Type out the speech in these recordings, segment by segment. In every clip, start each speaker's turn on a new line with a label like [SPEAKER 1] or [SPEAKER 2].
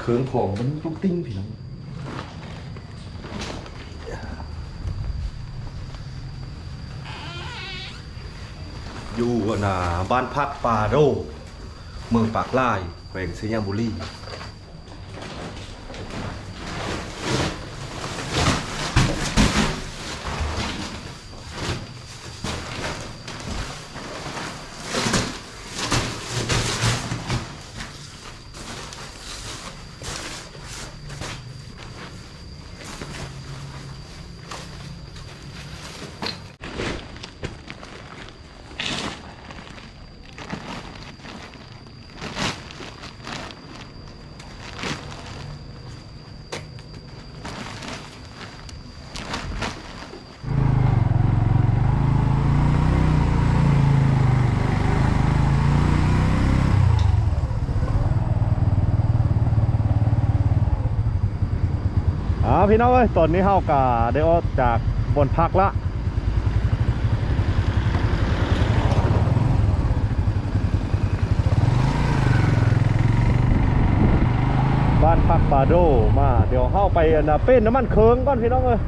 [SPEAKER 1] เครื่องของมันลูกติ้งพี่น้องอยู่หนาบ้านพักป่าโด เมืองปากล่ายแขวงสยามบุรี
[SPEAKER 2] อ่าพี่น้องเอ้ยตอนนี้เฮากะได้ออกจากบนพักละบ้านพักปาโดมาเดี๋ยวเข้าไปนะเป็นน้ำมันเคิงก่อนพี่น้องเอ้ย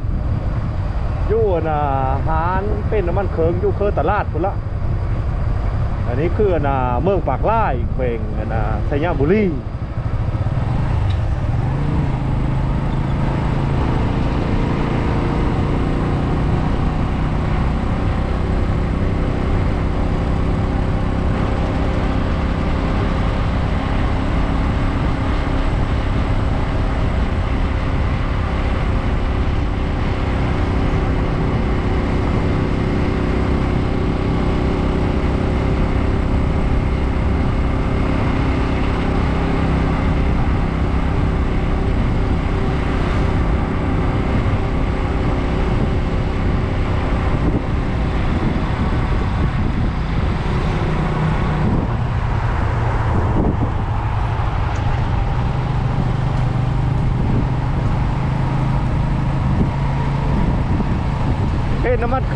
[SPEAKER 2] อยู่นะหานเป็นน้ำมันเคิงอยู่เคอตลาดพุ่นละอันนี้คือนะเมืองปากล่ายเขวงนนะสยาบุรี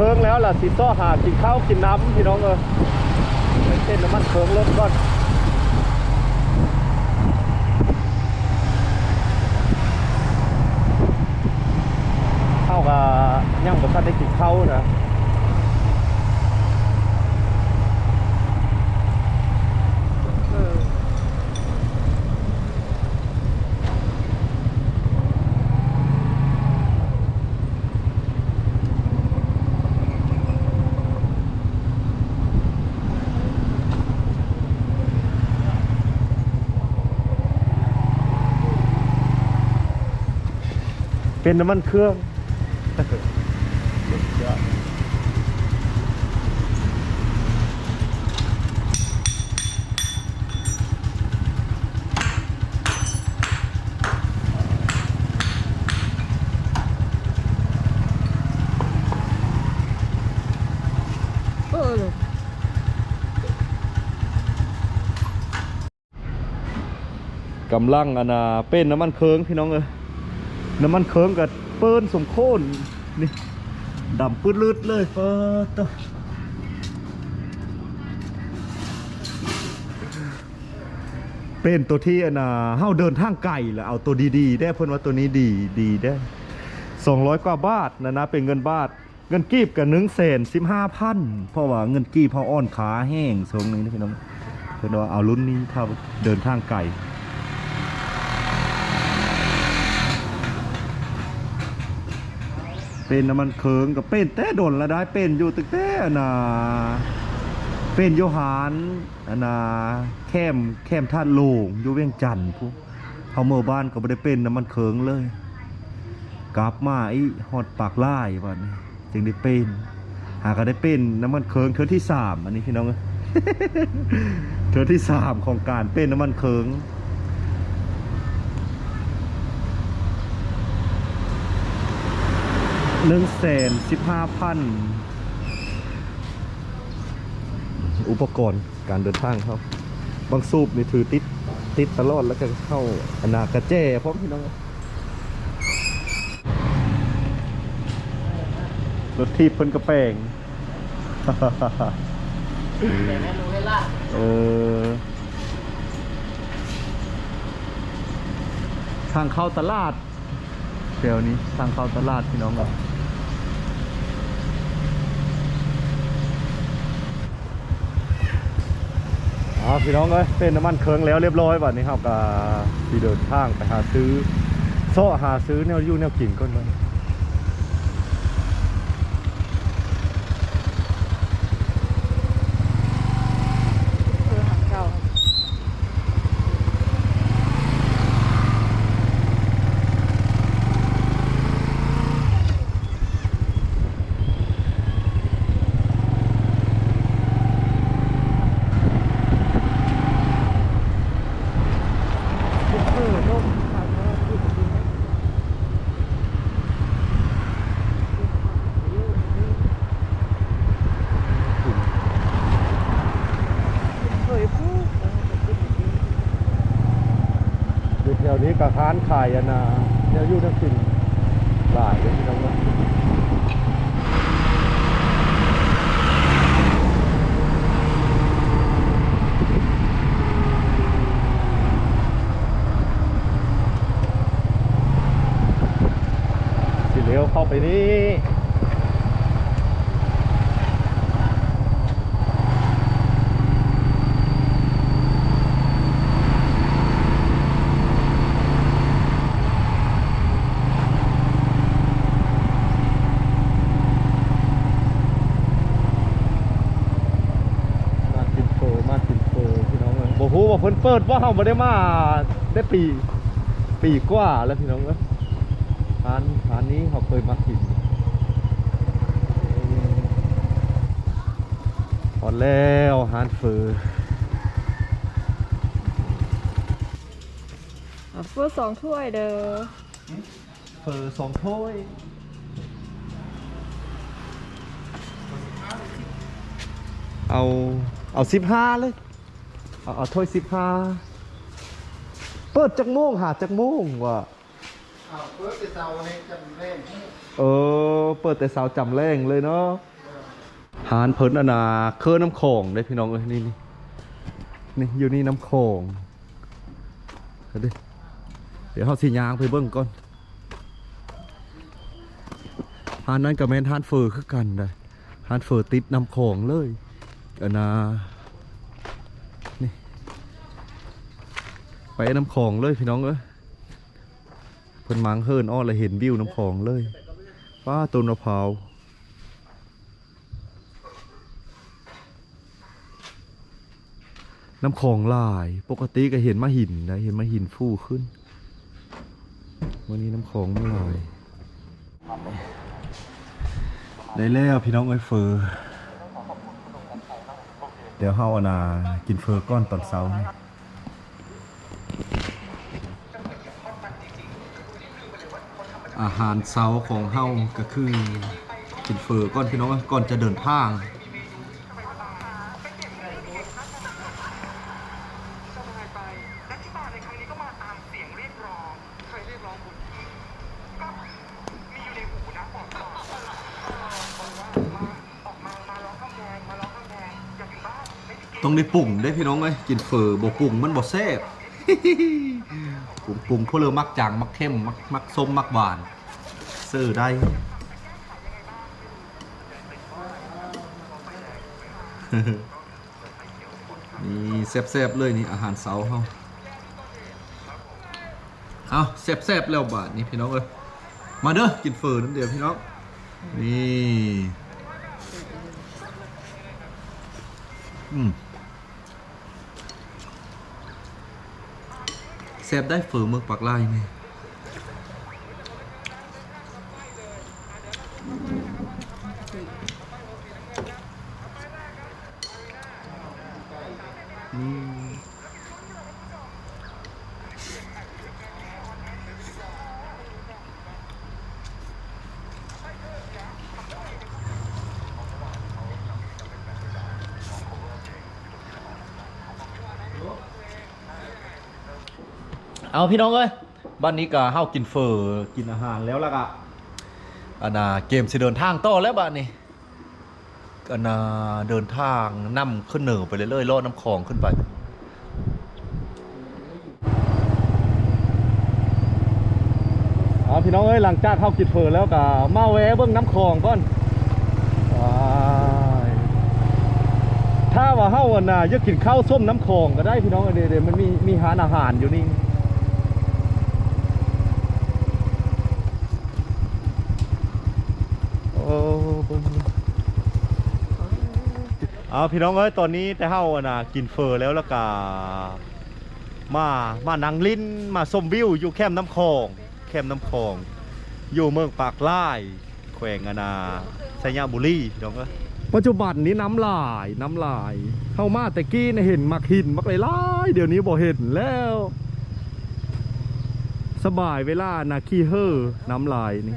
[SPEAKER 2] เคิงแล้วล่ะสิซ้อหากินข้าวกินน้ำพี่น้องเออเส้นน้ำมันเคิงรถก่อนเข้ากับย่างกับท่านได้กินข้าวนะ เป็นน้ำมันเครื่องกำลังอนน่ะเป็นน้ำมันเคิงพี่น้องเอ้ย น้ำมันเคิงกับเปิ้นสมโคนนี่ดำปื้ดลืดเลยเปิดตัวเป็นตัวที่อันน่ะเฮาเดินทางไกลแล้วเอาตัวดีๆ ได้เพิ่นว่าตัวนี้ดีดีได้200กว่าบาทนะนะเป็นเงินบาท เงินกีบกับหนึ่งแสนสิบห้าพันเพราะว่าเงินกีบเขาอ่อนขาแห้งทรงนี้นะพี่น้องเพิ่อนว่าเอารุ่นนี้ถ้าเดินทางไกล เป็นน้ำมันเคิงกับเป็นแต่ดนละได้เป็นอยู่ตึกแต่น่ะเป็นโยหานอันนะแคมแคมท่าโลงอยู่เวียงจันทน์พวกเขาเมื่อบ้านก็ไม่ได้เป็นน้ำมันเคิงเลยกลับมาไอ้ฮอดปากล่ายวันจึงได้เป็นหาก็ได้เป็นน้ำมันเคิงเทือที่สามอันนี้พี่น้องเอ้ยเทือที่สามของการเป็นน้ำมันเคิง หนึ่งแสนสิบห้าพันอุปกรณ์การเดินทางเขาบางสูบนี่ถือติดติดตลอดแล้วก็เข้าอนนากระแจพร้อมพี่น้องรถทีบเพิ่นกระแปลง
[SPEAKER 3] แต่แม่รู้ให้ล่ะ
[SPEAKER 2] เออทางเข้าตลาดเดี๋ยวนี้ทางเข้าตลาดพี่น้องครับ อ๋อพี่น้องเอ้ยเป็นน้ำมันเคืองแล้วเรียบร้อยบัดนี้ครับก็ที่เดินทางไปหาซื้อโซ่หาซื้อแนวอยู่แนวกินก่อนเลย
[SPEAKER 3] คือหางเก่า เออร่มทางเขาที่จะกินไหมเคยพูดเออจะกินอย่างนี้
[SPEAKER 2] อยู่แถวนี้กับค้านขายนาเนวยู่นักินหลายเลยที่น้องเอ้ยสิเลี้ยวเข้าไปนี่ มากินโฟมากินโฟพี่น้องเอ้ยบอกฮู้ว่า เพิ่นเปิดว่าเฮาบ่ได้มาได้ปี ปีกว่าแล้วพี่น้องเอ้ยร้านร้านนี้เขาเคยมากินพอแล้วฮานเฟอร์
[SPEAKER 3] อะพูดสองถ้วยเด้อ
[SPEAKER 2] เฟอร์สองถ้วยเอาเอาสิบห้าเลย เอาเอาถ้วยสิบห้าเปิดจักโมงหาจักโมงว่ะ
[SPEAKER 4] อ้าวเปิดแต่เสาให้จำเล่น
[SPEAKER 2] เออ เปิดแต่สาวจำแรงเลยเนาะหานเพิ่นอนาเครือน้ำโขงได้พี่น้องเอ้ยนี่นี่นี่อยู่นี่น้ำโขงเอาดิเดี๋ยวเขาสิยางไปเบิ่งก่อนหานนั้นกับแมนหานเฟอร์คือกันได้หานเฟอร์ติดน้ำโขงเลยอนา ไปน้ำโขงเลยพี่น้องเอ้ยเพิ่นมังเฮิรนอ้อเลยเห็นวิวน้ำโขงเลยป้าต้นมะพร้าวน้ำคลองลาย ปกติก็เห็นมาหินนะเห็นมาหินฟูขึ้นวันนี้น้ำคลองไม่ลอยได้แล้วพี่น้องไอ้ยเฟอร์เดี๋ยวเฮาอานากินเฟอร์ก้อนตอนเช้านี่ อาหารเช้าของเฮาก็คือกินเฟอร์ก้อนพี่น้องก่อนจะเดินทางต้องได้ปรุงได้พี่น้องเอ้ยกินเฟอร์บ่ปรุงมันบ่แซ่บ ปรุงปรุงพวกเรามักจางมักเข้มมักมักส้มมักหวานซื้อได้นี่แซ่บๆเลยนี่อาหารเสาเฮาเอาแซ่บๆแล้วบาดนี่พี่น้องเอ้ยมาเด้อกินเฟอร์น้ำเดียวพี่น้องนี่อืม แซ่บได้เฟอเมืองปากลายนี่นี่ พี่น้องเอ้ยบ้านนี้ก็เฮากินเฟอร์กินอาหารแล้วล่ะกะอันน่ะเกมสิเดินทางต่อแล้วบ้านนี้อันน่ะเดินทางนํขึ้นเหนือไปเรื่อยๆลอดน้ำคลองขึ้นไปอ๋อพี่น้องเอ้ยหลังจากเข้ากิดเฟอแล้วก็มาแวะเบิ่งน้ำคลองก่อนว้ายถ้าว่าเฮาอันน่ะอยากกินข้าวส้มน้ำคลองก็ได้พี่น้องเอ้ยเดี๋ยวๆมันมีมีหารอาหารอยู่นี่ โอ้ เอาพี่น้องเอ้ยตอนนี้แต่เฮานะกินเฟอแล้วแล้วก็มามานังลิ้นมาชมวิวอยู่แคมป์น้ำคลองแคมป์น้ำคลอง อยู่เมืองปากล่ายแขวงอนาไซยาบุรีพี่น้องเอ้ยปัจจุบันนี้น้ำลายน้ำลาย เข้ามาแต่กี้เนี่ยเห็นมักหินมักหลายเดี๋ยวนี้บ่เห็นแล้ว สบายเวลานาขี้เห่อน้ำลายนี่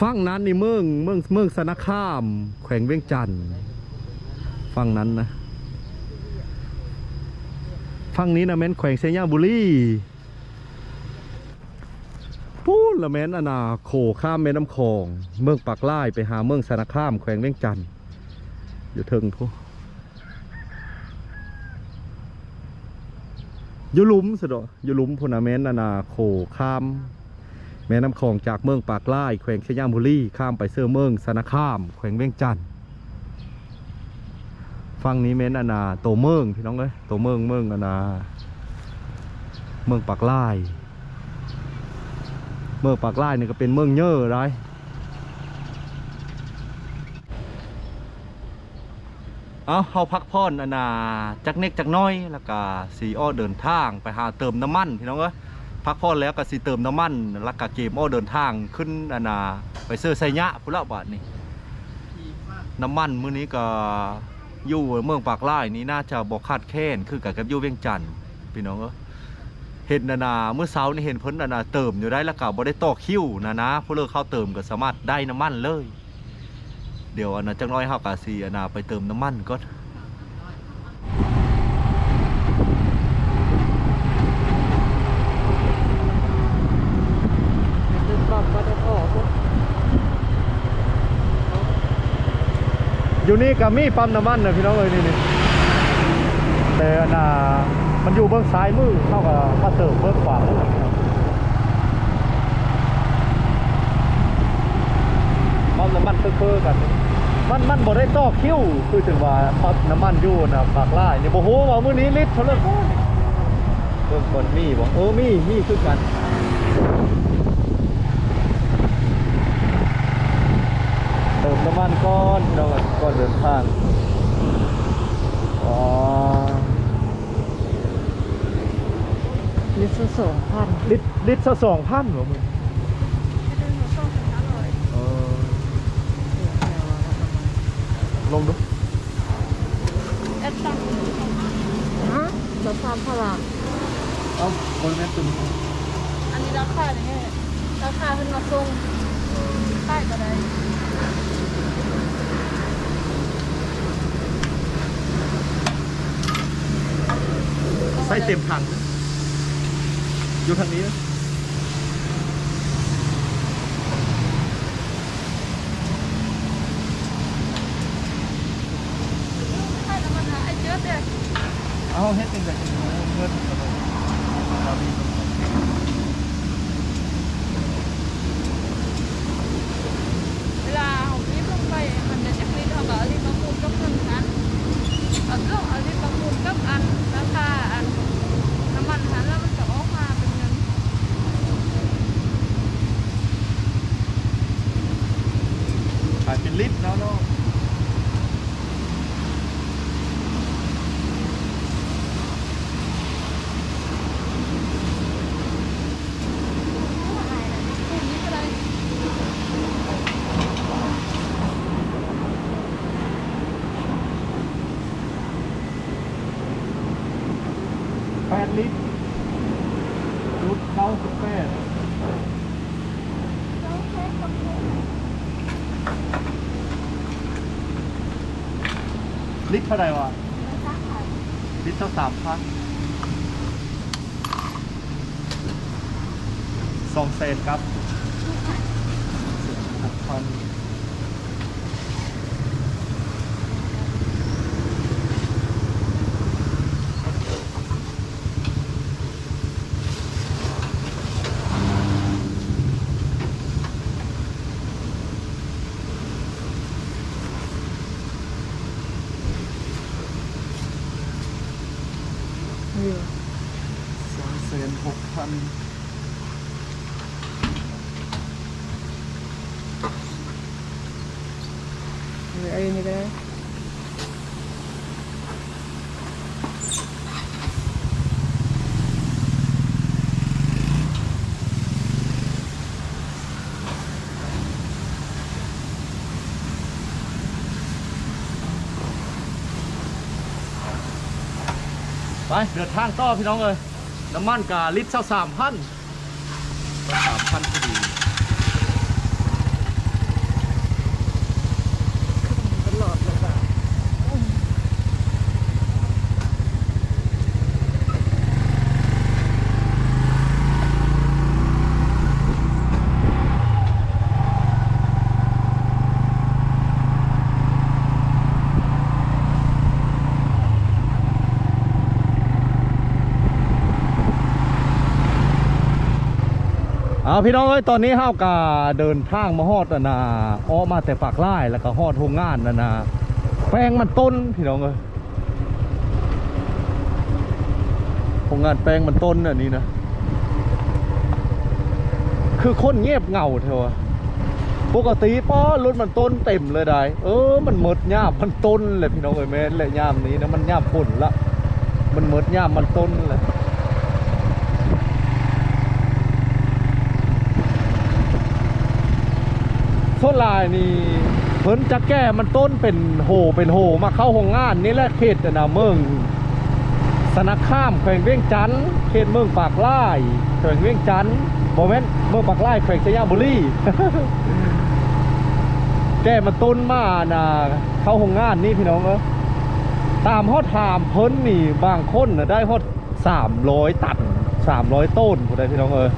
[SPEAKER 2] ฝั่งนั้นนี่เมืองเมืองเมืองสนคาม แขวงเวียงจันทน์ฝั่งนั้นนะฝั่งนี้นะแม่นแขวงเซียบุรีพูดละแม่นอนาโขข้ามแม่น้ำคลอง เมืองปากล่ายไปหาเมืองสนคาม แขวงเวียงจันทน์อยู่เทิงทุอยู่ลุมสุดอกอยู่ลุมพนนะแม่นอนาโขข้าม แม่น้ำคลองจากเมืองปากล่ายแขวงชยามบุรีข้ามไปเสื้อเมืองสนคาม แขวงเวียงจันทน์ฝั่งนี้แม่นอานาโตเมืองพี่น้องเอ้ยโตเมืองเมืองอานาเมืองปากล่าย เมืองปากล่ายนี่ก็เป็นเมืองเย่อไรเอาเฮาพักผ่อนอานาจักเน็กจักน้อย แล้วก็สีอ้อเดินทางไปหาเติมน้ำมันพี่น้องเอ้ย พักผ่อนแล้วก็สิเติมน้ำมันล้วก็เกมอ้อเดินทางขึ้นอานาไปเสื้อไซยะพุละบาทนี่น้ำมันมื้อนี้ก็อยู่เมืองปากล่ายนี่น่าจะบอกคาดแค้นคือกับกับยู่เวียงจันทน์พี่น้องเอ้ยเห็นนานาเมื่อเช้านี่เห็นเพิ่นนานาเติมอยู่ได้แล้วก็บ่ได้ต่อคิวนะนะผู้เลิกเข้าเติมก็สามารถได้น้ำมันเลย เดี๋ยวอันนั้นจังน้อยเฮาก็สิอันน่ะไปเติมน้ำมันก่อน
[SPEAKER 5] ดึงกล่องก็จะออกพวก
[SPEAKER 6] อยู่นี่ก็มีปั๊มน้ำมันนะพี่น้องเอ้ยนี่นี่แต่อันน่ะมันอยู่เบื้องซ้ายมือเท่ากับมาเติมเบื้องขวาปั๊มน้ำมันเพิ่อๆกันมันมันบ่ได้ต่อคิ้วคือถึงว่าปั๊มน้ำมันอยู่นะปากล่ายนี่บ่ฮู้ว่ามื้อนี้ลิตรเท่าไหร่เบิ่งก่อนมีบ่เออมีมีคือกัน เติมน้ำมันก้อนพี่น้องก่อนเดินทางอ๋อ
[SPEAKER 5] ลิตรสองพัน
[SPEAKER 6] ลิตรลิตรละสองพันเหรอมึงเออลงดู
[SPEAKER 5] ฮะเราทำพลัง
[SPEAKER 6] เอาคนแม่ตุ่ม
[SPEAKER 7] อันนี้ราคาเนี่ยราคาขึ้นมาส่งใต้ก็ได้
[SPEAKER 6] ใส่เต็มถัง นะอยู่ทาง ท่าไหร่วะลิตรสามพัน
[SPEAKER 2] สองเซนครับ องแสนหกพัน
[SPEAKER 5] ไอ้นี่ก็ได้
[SPEAKER 2] ไปเดินทางต่อพี่น้องเลย น้ำมันกาลิตรเท่าสามพันสามพันพอดี
[SPEAKER 5] ตลอดเลยค่ะ
[SPEAKER 2] เอาพี่น้องเอ้ยตอนนี้ห้าวกาเดินทางมาฮอดอะนาออมาแต่ปากไล่แล้วก็ฮอดโรงงานนะนะแป้งมันต้นพี่น้องเอ้ยโรงงานแป้งมันต้นอันนี้นะคือคนเงียบเงาเถอะปกติป้อรถมันต้นเต็มเลยได้ เออ มันหมดย่ามันต้นเลยพี่น้องเอ้ยแม่นแหละย่ามนี้นะมันย่ามพ่นละมันหมดย่ามันต้นเลย ส่วนลายนี่เพิ่นจะแก้มันต้นเป็นโหเป็นโหมาเข้าโรงงานนี่แหละเขตนะเมืองสนักข้ามแขวงเวียงจันทน์เขตเมืองปากไล่แขวงเวียงจันทน์โมเมนต์เมืองปากไล่แขวงสยาบุรีแก้มันต้นมานะเข้าโรงงานนี่พี่น้องเออตามฮอดถามเพิ่นนี่บางคนนะได้ฮอดสามร้อยตันสามร้อยต้นผู้ใดพี่น้องเออ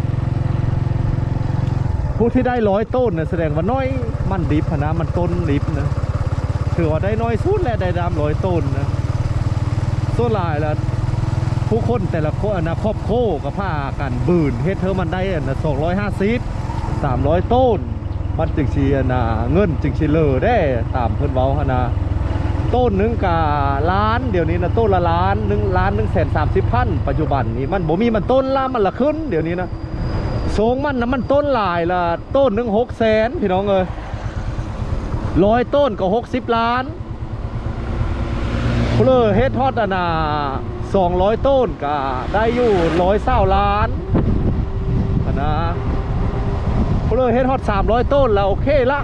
[SPEAKER 2] ผู้ที่ได้ร้อยต้นเนี่ยแสดงว่าน้อยมันดิบนะมันต้นดิบนะถือว่าได้น้อยสุดและได้ดามร้อยต้นนะส่วนหลายแล้วผู้คนแต่ละคนนะครอบโคกับผ้ากันบืนเฮ็ดเธอมันได้นะสองร้อยห้าสิบสามร้อยต้น มันจึงชีนะเงินจึงชีเลอได้ตามเพิ่นเว้านะต้นหนึงกะล้านเดี๋ยวนี้นะต้นละล้านหนึ่งล้านหนึ่งแสนสามสิบพันปัจจุบันนี้มันบ่มีมันต้นละมันละขึ้นเดี๋ยวนี้นะ สูงมันนะมันต้นหลายละต้นหนึ่งหกแสนพี่น้องเอ้ยร้อยต้นก็หกสิบล้านเพลอเฮดทอดอนาสองร้อยต้นก็ได้อยู่ร้อยเศร้าล้านอะนะเพลอเฮดทอดสามร้อยต้นแล้วโอเคละ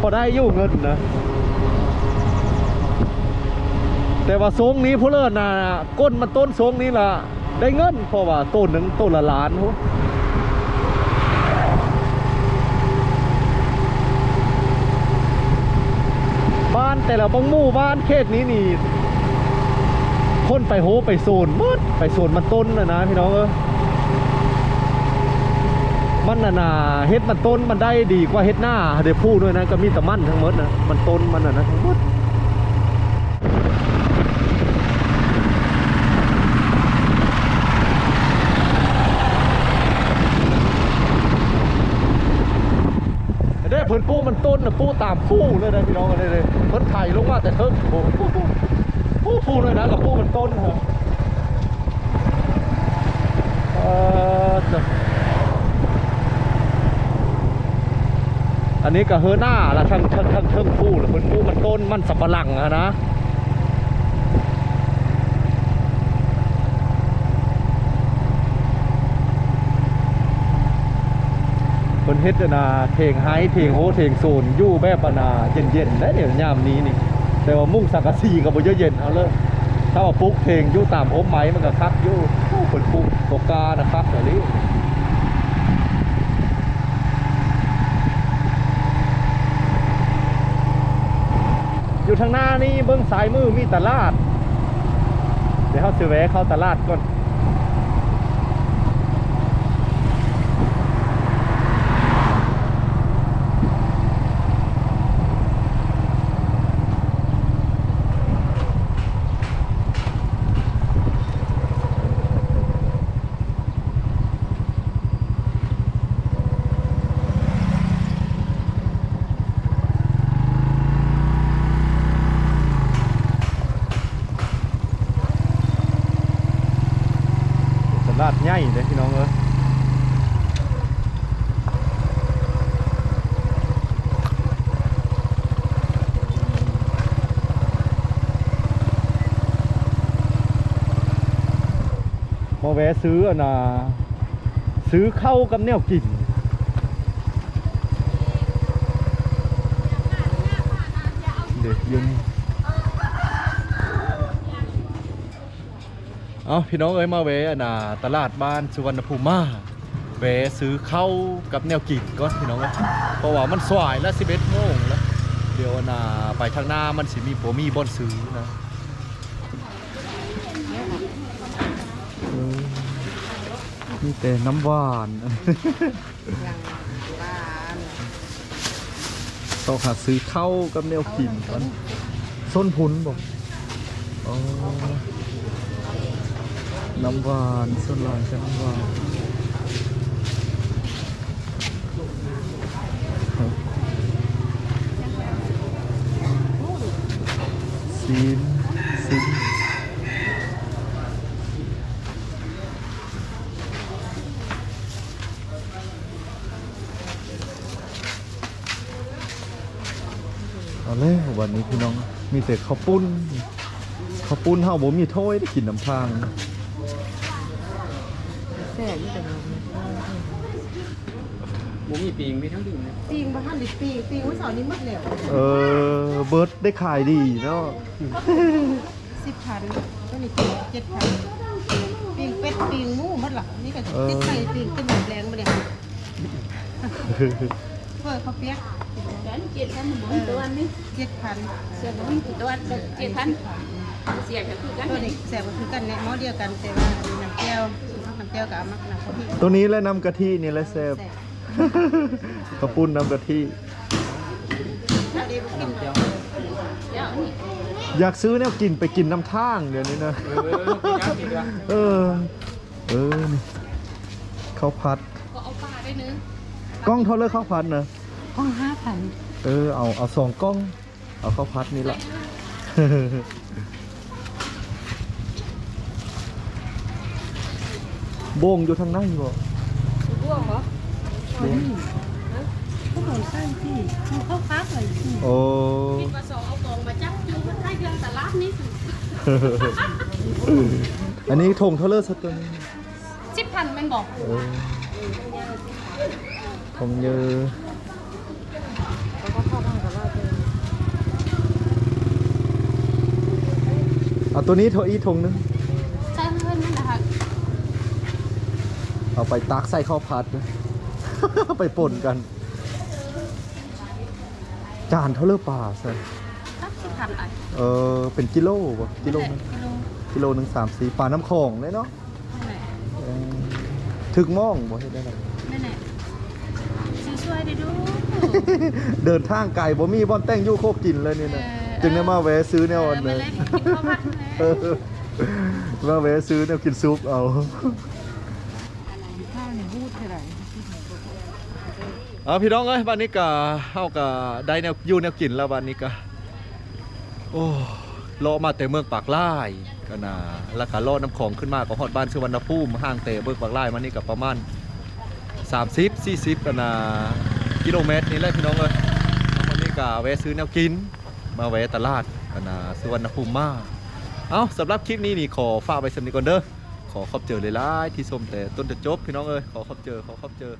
[SPEAKER 2] พอได้อยู่เงินนะแต่ว่าทรงนี้เพลอนะก้นมันต้นทรงนี้ล่ะได้เงินเพราะว่าต้นหนึ่งต้นละล้านโห บ้าน แต่ละบางหมู่บ้านเขตนี้นี่คนไปโหไปโซนหมดไปโซนมันต้นนะนะพี่น้องเออมันน่ะนะเฮ็ดมันต้นมันได้ดีกว่าเฮ็ดหน้าเดี๋ยวพูดด้วยนะก็มีแต่มันทั้งหมดนะมันต้นมันน่ะนะทั้งหมดได้เพิ่น ปูมันต้นนะปูตามปูเลยนะพี่น้องเลยเลยเพิ่นไถ่ลงมาแต่เทิงโอ้โหปูปูเลยนะกับปูมันต้นเหรอออันนี้ก็เฮอหน้าละทั้งทั้งทั้งเทิงปูหรือเพิ่นปูมันต้นมันสับปะหลังนะ พิ่นเฮ็ดนะเทงไฮเทงโฮเทงโซนอยู่แบบอะนะเย็นๆได้เดี๋ยวยามนี้นี่ แต่ว่ามุ่งสังกะสีก็บ่เยอะเย็นเอาเลยถ้าว่าปลุกเพลงยู่ตามโฮมไม้มันก็คักยู่เพิ่นปลุกตกกานะครับแบบนี้อยู่ทางหน้านี่เบื้องซ้ายมือมีตลาด เดี๋ยวเขาสิแวะเข้าตลาดก่อน แวะซื้ออะนะซื้อเข้ากับแนวกินเด็กยังเอาพี่น้องเอ้ยมาแวะอะนะตลาดบ้านสุวรรณภูมิมาแวะซื้อเข้ากับแนวกินก่อนพี่น้องเอ้ยเพราะว่ามันสายแล้ว11โมงแล้วเดี๋ยวอะนะไปทางหน้ามันสิมีบ่มีบ่อนซื้อนะ แต่น้ำหวานต้องหาซื้อข้าวกับแนวกินก่อนส้นพุนบอกอ๋อน้ำหวานส้นลายกับน้ำหวานครับซีนซีน เอาเลยวันนี้พี่น้องมี แต่ข้าวปุ้นข้าวปุ้นเฮาบ่มีถ้วยได้กินน้ำทาง
[SPEAKER 5] แซ่บนี่แต่เรา
[SPEAKER 3] หมูมีปีงมีทั้งดิ่งนะ
[SPEAKER 5] ปีงบ้านดิปีงปีงวันเสาร์นี้หมดแล้ว
[SPEAKER 2] เออเบิร์ดได้ขายดีเนาะ
[SPEAKER 5] สิบพันก็นี่ปีงเจ็ดพันปีงเป็ดปีงหมูหมดละนี่ก็ติดไข่ปีงเป็นหมูแดงมาเนี่ย เพื่อเขาเปียก
[SPEAKER 7] Đến chuyện thân muốn tôi ăn đi
[SPEAKER 5] เจ็ดพัน
[SPEAKER 7] Giờ muốn thì tôi ăn được chuyện thân Giờ phải cứ
[SPEAKER 5] ตัว
[SPEAKER 7] cắn
[SPEAKER 5] นี้แซ่บก็คือกันเนี่ยหม้อเดียวกันแต่ว่าน้ำแก้วน้ำแก้วกับมักน้ำข้าวพี่
[SPEAKER 2] ตัวนี้และน้ำกะทินี่แหละแซ่บ
[SPEAKER 5] แซ่บ
[SPEAKER 2] ข้าวปุ้นน้ำกะทิ
[SPEAKER 5] อันนี้บ่กิน
[SPEAKER 7] Dạ, nhỉ.
[SPEAKER 2] อยากซื้อแนวกินไปกินน้ำทางเดี๋ยวนี้นะเออเออนี่ข้าวผัด
[SPEAKER 7] Có ốc bà đây nữa
[SPEAKER 2] กล้องเท่าเลยข้าวผัดนะ
[SPEAKER 5] ห้องห้าพัน
[SPEAKER 2] เออเอาเอาสองกล้อง เอาข้าวผัดนี่ละ โบงอยู่ทางไหนบ่
[SPEAKER 7] Buông hả?
[SPEAKER 5] เขาบอกใช่ที่เขาพักเลยที่
[SPEAKER 2] โอ้
[SPEAKER 7] Thịt và sò ốc còn mà chắc chú vẫn thấy gần tà lát ní
[SPEAKER 2] อันนี้ถงเท่าเลอร์สตัวนี้
[SPEAKER 7] Xếp thành bên bột
[SPEAKER 2] เออถงเยอะ เอาตัวนี้โทอีถงนึง
[SPEAKER 7] Sao hơn nên là hả?
[SPEAKER 2] เอาไปตักใส่ข้าวผัดนะ ไปป่นกัน จานเท่าเลอร์ป่าใส่
[SPEAKER 7] Tắt xếp thành lại
[SPEAKER 2] เออเป็นกิโลบ่กิโลนึง
[SPEAKER 7] Kilo
[SPEAKER 2] กิโลหนึ่งสามสี่ปลาน้ำของเลยเนาะ
[SPEAKER 7] Đây này
[SPEAKER 2] เออถึกม่องบ่เฮ็ดได้หรอก
[SPEAKER 7] Đây này Chú xuôi đi đu
[SPEAKER 2] เดินทางไกลบ่มีบ่อนแต่งอยู่โคกกินเลยนี่นะ
[SPEAKER 7] เออ
[SPEAKER 2] จึงได้มาแวะซื้อแนวอัน
[SPEAKER 7] Mà
[SPEAKER 2] เลย
[SPEAKER 7] lên thịt kho mặt
[SPEAKER 2] เออมาแวะซื้อแนวกินซุปเอา
[SPEAKER 5] ข้าวเนี่ยพูดเท่าไหร่
[SPEAKER 2] เอาพี่น้องเอ้ยวันนี้ก็เฮาก็ได้แนวอยู่แนวกินแล้ววันนี้ก็โอ้เลาะมาแต่เมืองปากลายก็น่าแล้วก็เลาะน้ำของขึ้นมาก็ฮอดบ้านสุวรรณภูมิห่างแต่เมืองปากลายมานี่ก็ประมาณ30 40กันนะกิโลเมตรนี่แหละพี่น้องเอ้ยวันนี้ก็แวะซื้อแนวกิน มาแวะตลาดนาสุวรรณภูมิมาเอาสำหรับคลิปนี้นี่ขอฝากไปสำนึกก่อนเด้อขอขอบเจอเลยล่ะที่ชมแต่ต้นจะจบพี่น้องเอ้ยขอขอบเจอขอขอบเจอ